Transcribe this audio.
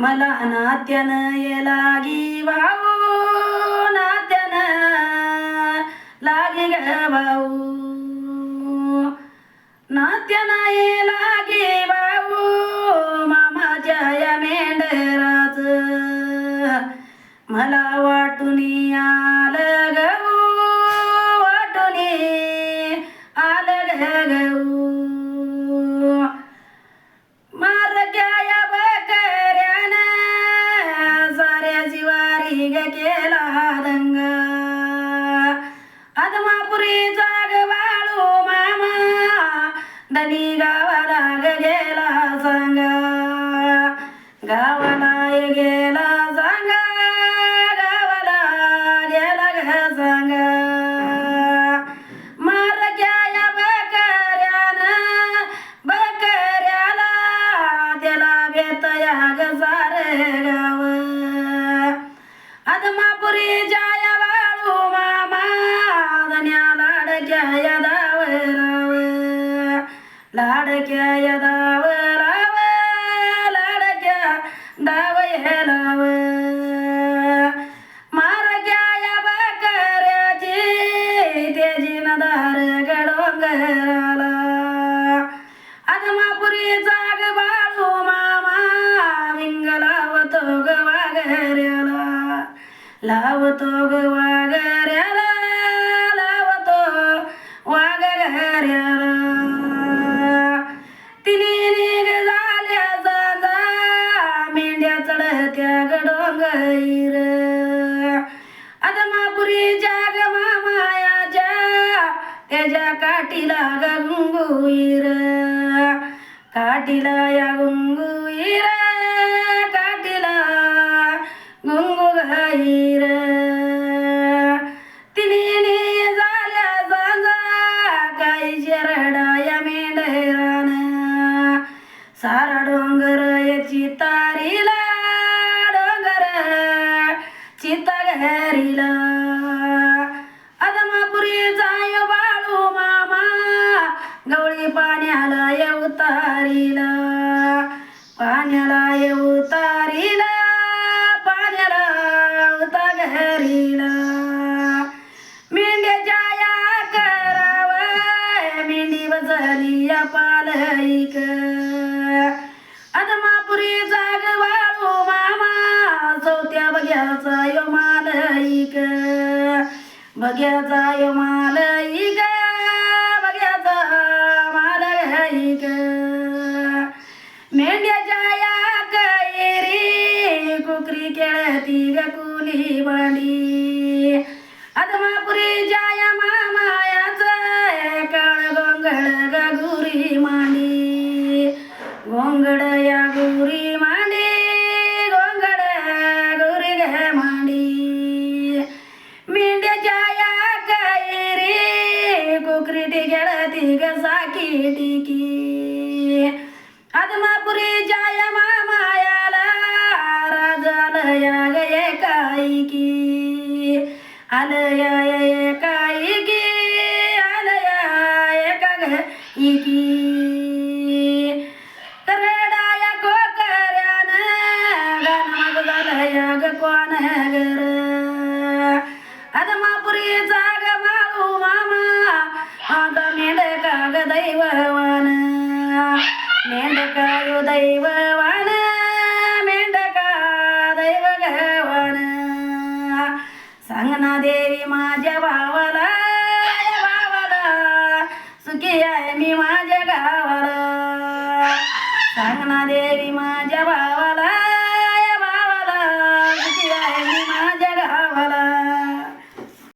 मला नात्यानं ये लागी भाऊ नात्यानं लागी ग भाऊ. नात्यानं ये लागी भाऊ मामाच्या या मेंढराच. मला वाटून आलं गऊ केला दंगा. आदमापुरी जाग वाळू मामा. दनी गावा ग गेला सांग. लाडक्या या दाव राव लाडक्या या दाव राव लाडक्या दाव हे लाव मारक्या या बकऱ्याची तेजी नदार गडोंगराला आदमापुरी जाग बाळू मामा विंग लावतो ग वागऱ्याला लावतो ग वागऱ्याला आदमापुरी जाग मामायाच्या त्याच्या काठीला गंगुईर काठीला या गुंगुईर काठीला गुंगुगाईर तिने झाल्या जागा काही शरडा या मेंढरान. सारा डोंगर याची तारीला चिता आदमापुरी जाय बाळू मामा गवळी पाण्याला येऊ तारीला. पाण्याला येऊ तारीला पाण्याला उता घरीला. मेंढ्याच्या या करावं मेंढी वजली या पालईक बघ्याचा यो मालईक बघ्याचा ग मेंढ्याच्या जाया कैरी कुकरी केळती ग कुली मांडी खेळती ग साकी टिकी आदमापुरी जाया मामायाला राजालया गये कायकी आलया ये कायकी आलया एका करडाया कोकऱ्यानं गाणं ग कोण गर मेंढका यो दैववान मेंढका दैव गवान सांगना देवी माझ्या भावाला या भावाला सुखी आहे मी माझ्या गावाला. सांगना देवी माझ्या भावाला